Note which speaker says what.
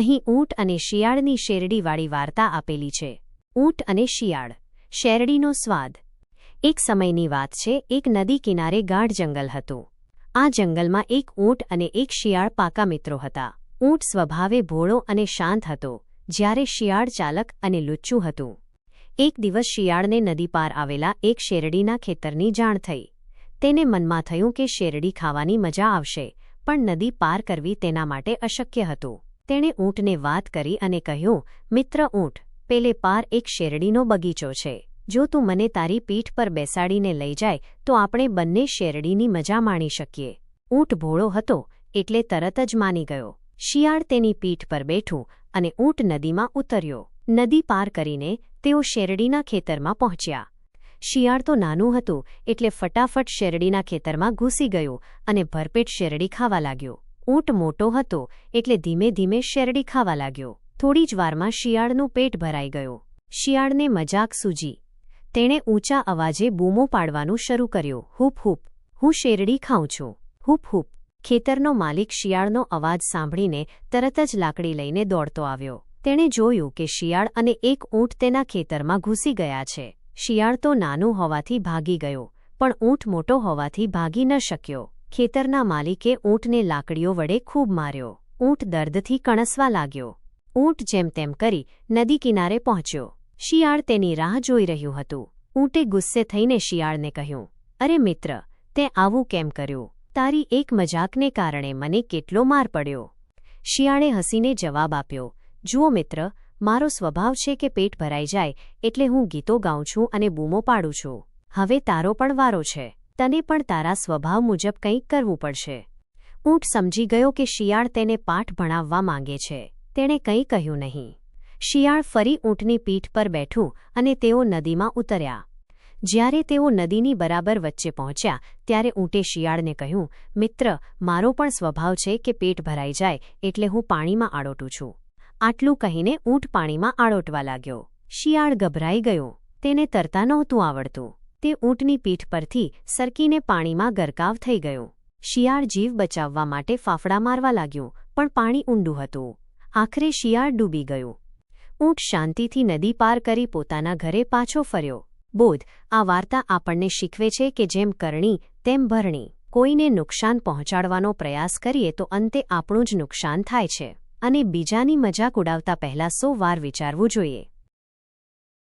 Speaker 1: અહીં ઊંટ અને શિયાળની શેરડીવાળી વાર્તા આપેલી છે. ઊંટ અને શિયાળ, શેરડીનો સ્વાદ. એક સમયની વાત છે, એક નદી કિનારે ગાઢ જંગલ હતું. આ જંગલમાં એક ઊંટ અને એક શિયાળ પાકા મિત્રો હતા. ઊંટ સ્વભાવે ભોળો અને શાંત હતો, જ્યારે શિયાળ ચાલક અને લુચ્ચું હતું. એક દિવસ શિયાળને નદી પાર આવેલા એક શેરડીના ખેતરની જાણ થઈ. તેને મનમાં થયું કે શેરડી ખાવાની મજા આવશે, પણ નદી પાર કરવી તેના માટે અશક્ય હતું. તેણે ઊંટને વાત કરી અને કહ્યું, મિત્ર ઊંટ, પેલે પાર એક શેરડીનો બગીચો છે. જો તું મને તારી પીઠ પર બેસાડીને લઈ જાય, તો આપણે બંને શેરડીની મજા માણી શકીએ. ઊંટ ભોળો હતો, એટલે તરત જ માની ગયો. શિયાળ તેની પીઠ પર બેઠું અને ઊંટ નદીમાં ઉતર્યો. નદી પાર કરીને તેઓ શેરડીના ખેતરમાં પહોંચ્યા. શિયાળ તો નાનું હતું, એટલે ફટાફટ શેરડીના ખેતરમાં ઘૂસી ગયું અને ભરપેટ શેરડી ખાવા લાગ્યો. ઊંટ મોટો હતો એટલે ધીમે ધીમે શેરડી ખાવા લાગ્યો. થોડી જ વારમાં શિયાળનું પેટ ભરાઈ ગયું. શિયાળને મજાક સૂજી. તેણે ઊંચા અવાજે બૂમો પાડવાનું શરૂ કર્યું. હૂપ હૂપ, હું શેરડી ખાઉં છું. Hoop hoop. ખેતરનો માલિક શિયાળનો અવાજ સાંભળીને તરત જ લાકડી લઈને દોડતો આવ્યો. તેણે જોયું કે શિયાળ અને એક ઊંટ તેના ખેતરમાં ઘૂસી ગયા છે. શિયાળ તો નાનું હોવાથી ભાગી ગયો, પણ ઊંટ મોટો હોવાથી ભાગી ન શક્યો. ખેતરના માલિકે ઊંટને લાકડીઓ વડે ખૂબ માર્યો. ઊંટ દર્દથી કણસવા લાગ્યો. ઊંટ જેમ તેમ કરી નદી કિનારે પહોંચ્યો. શિયાળ તેની રાહ જોઈ રહ્યું હતું. ઊંટે ગુસ્સે થઈને શિયાળને કહ્યું, અરે મિત્ર, તે આવું કેમ કર્યું? તારી એક મજાકને કારણે મને કેટલો માર પડ્યો. શિયાળે હસીને જવાબ આપ્યો, જુઓ મિત્ર, મારો સ્વભાવ છે કે પેટ ભરાઈ જાય એટલે હું ગીતો ગાઉં છું અને બૂમો પાડું છું. હવે તારો પણ વારો છે. તને પણ તારા સ્વભાવ મુજબ કંઈક કરવું પડશે. ઊંટ સમજી ગયો કે શિયાળ તેને પાઠ ભણાવવા માંગે છે. તેણે કંઈ કહ્યું નહીં. શિયાળ ફરી ઊંટની પીઠ પર બેઠું અને તેઓ નદીમાં ઉતર્યા. જ્યારે તેઓ નદીની બરાબર વચ્ચે પહોંચ્યા, ત્યારે ઊંટે શિયાળને કહ્યું, મિત્ર, મારો પણ સ્વભાવ છે કે પેટ ભરાઈ જાય એટલે હું પાણીમાં આડોટું છું. આટલું કહીને ઊંટ પાણીમાં આડોટવા લાગ્યો. શિયાળ ગભરાઈ ગયો. તેને તરતા નહોતું આવડતું. તે ઊંટની પીઠ પરથી સરકીને પાણીમાં ગરકાવ થઈ ગયો. શિયાળ જીવ બચાવવા માટે ફાફડા મારવા લાગ્યું, પણ પાણી ઊંડું હતું. આખરે શિયાળ ડૂબી ગયું. ઊંટ શાંતિથી નદી પાર કરી પોતાના ઘરે પાછો ફર્યો. બોધ, આ વાર્તા આપણને શીખવે છે કે જેમ કરણી, તેમ ભરણી. કોઈને નુકસાન પહોંચાડવાનો પ્રયાસ કરીએ તો અંતે આપણું જ નુકસાન થાય છે. અને બીજાની મજાક ઉડાવતા પહેલાં સો વાર વિચારવું જોઈએ.